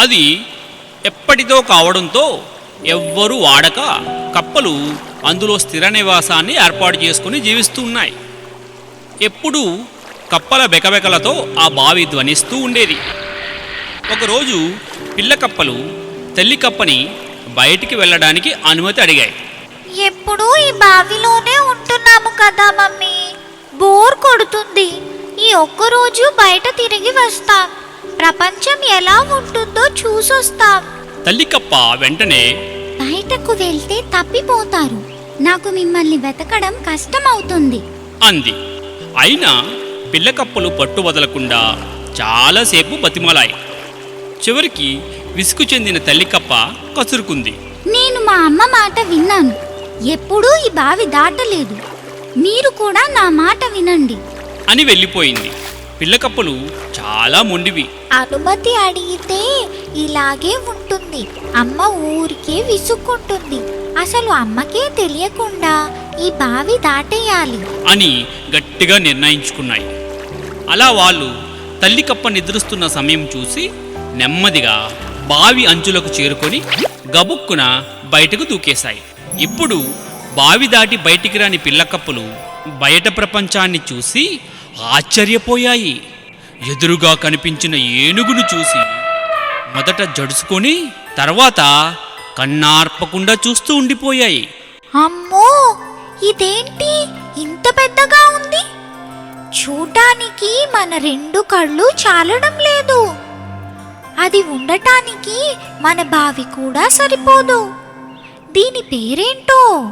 అది ఎప్పటిదో కావడంతో ఎవ్వరూ వాడక కప్పలు అందులో స్థిర నివాసాన్ని ఏర్పాటు చేసుకుని జీవిస్తూ ఉన్నాయి. ఎప్పుడూ కప్పల బెకబెకలతో ఆ బావి ధ్వనిస్తూ ఉండేది. ఒకరోజు పిల్ల కప్పలు తల్లి కప్పని బయటికి వెళ్ళడానికి అనుమతి అడిగాయి. ఎప్పుడూ ఈ బావిలోనే ఉంటున్నాము కదా మమ్మీ. బోర్ కొడుతుంది. ఈ ఒక్కరోజు బయట తిరిగి వస్తాం. ప్రపంచం ఎలా ఉంటుందో చూసొస్తాం. తల్లి కప్ప వెంటనే బయటకు వెళ్తే తప్పిపోతారు. నాకు మిమ్మల్ని వెతకడం కష్టమవుతుంది. అంది. అయినా పిల్ల కప్పలు పట్టు వదలకుండా చాలాసేపు బతిమలాయి. చివరికి విసుగు చెందిన తల్లి కప్ప కసురుకుంది. నేను మా అమ్మ మాట విన్నాను. ఎప్పుడూ ఈ బావి దాటలేదు. మీరు కూడా నా మాట వినండి. అని వెళ్ళిపోయింది. పిల్ల కప్పలు చాలా మొండివి. అనుమతి అడిగితే ఇలాగే ఉంటుంది. అమ్మ ఊరికే విసుక్కుంటుంది. అసలు అమ్మకే తెలియకుండా ఈ బావి దాటేయాలి. అని గట్టిగా నిర్ణయించుకున్నాయి. అలా వాళ్ళు తల్లి కప్ప నిద్రిస్తున్న సమయం చూసి నెమ్మదిగా బావి అంచులకు చేరుకొని గబుక్కున బయటకు దూకేశాయి. ఇప్పుడు బావి దాటి బయటికి రాని పిల్లకప్పలు బయట ప్రపంచాన్ని చూసి ఆశ్చర్యపోయాయి. ఎదురుగా కనిపించిన ఏనుగును చూసి మొదట జడుసుకొని తర్వాత కన్నార్పకుండా చూస్తూ ఉండిపోయాయి. అమ్మో! ఇదేంటి? ఇంత పెద్దగా ఉంది? చూడ్డానికి మన రెండు కళ్ళు చాలడం లేదు. అది ఉండటానికి మన బావి కూడా సరిపోదు. దీని పేరేంటో?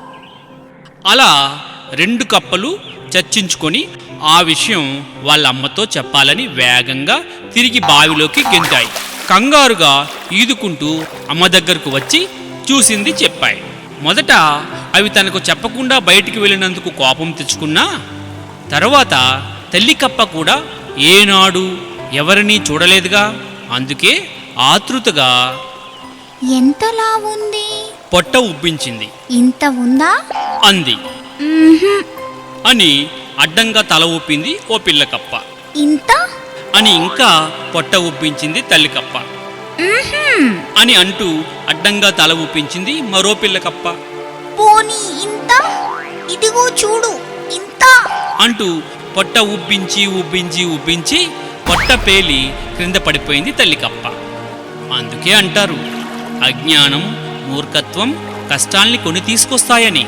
అలా రెండు కప్పలు చర్చించుకొని ఆ విషయం వాళ్ళ అమ్మతో చెప్పాలని వేగంగా తిరిగి బావిలోకి గెంతాయి. కంగారుగా ఈదుకుంటూ అమ్మ దగ్గరకు వచ్చి చూసింది చెప్పాయి. మొదట అవి తనకు చెప్పకుండా బయటికి వెళ్ళినందుకు కోపం తెచ్చుకున్నా తర్వాత తల్లి కప్ప కూడా ఏనాడు ఎవరినీ చూడలేదుగా అందుకే ఆతృతగా ఎంతలా ఉంది? పొట్ట ఉబ్బించింది. ఇంత ఉందా? అంది. అని అడ్డంగా తల ఊపింది ఓ పిల్ల కప్ప ఇంత? అని ఇంకా పొట్ట ఊపించింది తల్లి కప్ప. అని అంటూ అడ్డంగా తల ఊపించింది మరో పిల్ల కప్ప పోనీ ఇంత? ఇదిగో చూడు ఇంత. అంటూ పొట్ట ఉబ్బించి ఉబ్బించి ఉబ్బించి పొట్ట పేలి క్రింద పడిపోయింది తల్లి కప్ప అందుకే అంటారు అజ్ఞానం మూర్ఖత్వం కష్టాల్ని కొని తీసుకొస్తాయని.